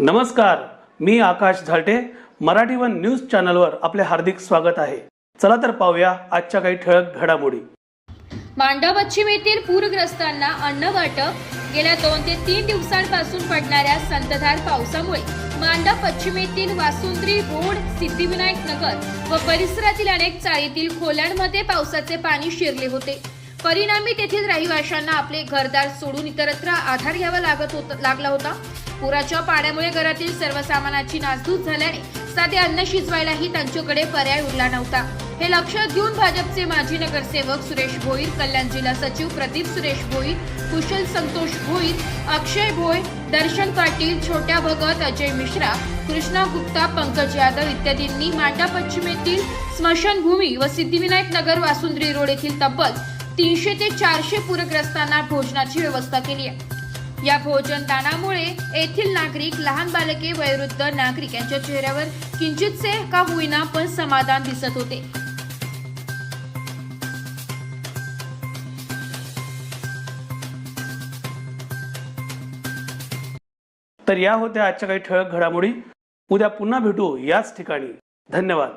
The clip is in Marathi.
नमस्कार मी आकाश झालटे. मराठी वन न्यूज चॅनलवर आपले हार्दिक स्वागत आहे. चला तर पाहूया आजच्या काही ठळक घडामोडी. मांडा पश्चिम येथील पूरग्रस्तांना अन्न वाटप. गेल्या दोन ते तीन दिवसांपासून पडणाऱ्या संतधार पावसामुळे मांडा पश्चिम येथील वासुंद्री रोड सिद्धिविनायक नगर व परिसरातील अनेक चाळीतील खोल्यांमध्ये पावसाचे पाणी शिरले होते. परिणामी तेथील रहिवाशांना आपले घरदार सोडून इतरत्र आधार घ्यावा लागत होता लागला होता. पुराच्या पाण्यामुळे घरातील सर्व सामानाची नासधूस झाल्याने साधे अन्न शिजवायलाही त्यांच्याकडे पर्याय उरला नव्हता. हे लक्षात घेऊन भाजपचे माजी नगरसेवक सुरेश भोईर कल्याण जिल्हा सचिव प्रदीप सुरेश भोईर कुशल संतोष भोईर अक्षय भोय दर्शन पाटील छोट्या भगत अजय मिश्रा कृष्णा गुप्ता पंकज यादव इत्यादींनी मांडा पश्चिमेतील स्मशानभूमी व सिद्धिविनायक नगर वासुंद्री रोड येथील तब्बल तीनशे ते चारशे पूरग्रस्तांना भोजनाची व्यवस्था केली आहे. या भोजन दानामुळे येथील नागरिक लहान बालके वयोवृद्ध नागरिक यांच्या चेहऱ्यावर किंचितसे का होईना पण समाधान दिसत होते. तर या होत्या आजच्या काही ठळक घडामोडी. उद्या पुन्हा भेटू याच ठिकाणी. धन्यवाद.